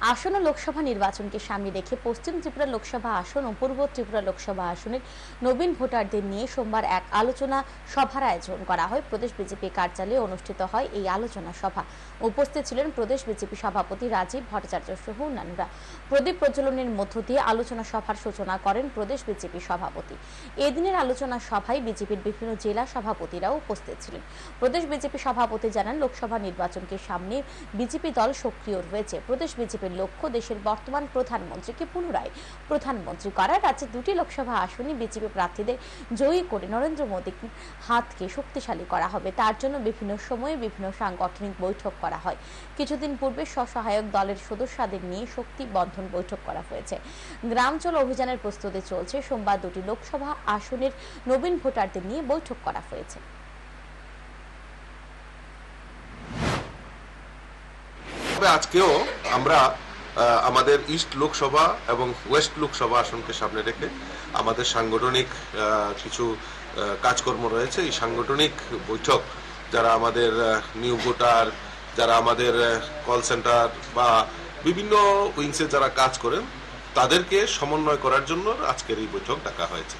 আসন্ন লোকসভা নির্বাচনকে সামনে রেখে পশ্চিম ত্রিপুরা লোকসভা আসন ও পূর্ব ত্রিপুরা লোকসভা আসনের নবীন ভোটারদের নিয়ে সোমবার এক আলোচনা সভার আয়োজন করা হয়। প্রদেশ বিজেপি কার্যালয়ে অনুষ্ঠিত হয় এই আলোচনা সভা। উপস্থিত ছিলেন প্রদেশ বিজেপি সভাপতি রাজীব ভট্টাচার্য সহ অন্যান্যরা। প্রদীপ প্রজ্বলনের মধ্য দিয়ে আলোচনা সভার সূচনা করেন প্রদেশ বিজেপি সভাপতি। এদিনের আলোচনা সভায় বিজেপির বিভিন্ন জেলা সভাপতিরাও উপস্থিত ছিলেন। প্রদেশ বিজেপি সভাপতি জানান, লোকসভা নির্বাচনকে সামনে বিজেপি দল সক্রিয় রয়েছে। প্রদেশ বিজেপির লক্ষ্য দেশের বর্তমান প্রধানমন্ত্রীকে পুনরায় প্রধানমন্ত্রী করা। রাজ্যে দুটি লোকসভা আসনে বিজেপি প্রার্থীদের জয়ী করে নরেন্দ্র মোদীর হাতকে শক্তিশালী করা হবে। তার জন্য বিভিন্ন সময়ে বিভিন্ন সাংগঠনিক বৈঠক করা হয়। কিছুদিন পূর্বে স্বসহায়ক দলের সদস্যদের নিয়ে শক্তি বন্ধন বৈঠক করা হয়েছে। গ্রামচল অভিযানের প্রস্তুতি চলছে। সোমবার দুটি লোকসভা আসনের নবীন ভোটারদের নিয়ে বৈঠক করা হয়েছে। তবে আজকেও আমরা আমাদের ইস্ট লোকসভা এবং ওয়েস্ট লোকসভা আসনকে সামনে রেখে আমাদের সাংগঠনিক কিছু কাজকর্ম রয়েছে। এই সাংগঠনিক বৈঠক যারা আমাদের নিউ ভোটার যারা আমাদের কল সেন্টার বা বিভিন্ন উইংসে যারা কাজ করেন, তাদেরকে সমন্বয় করার জন্য আজকের এই বৈঠক ডাকা হয়েছে।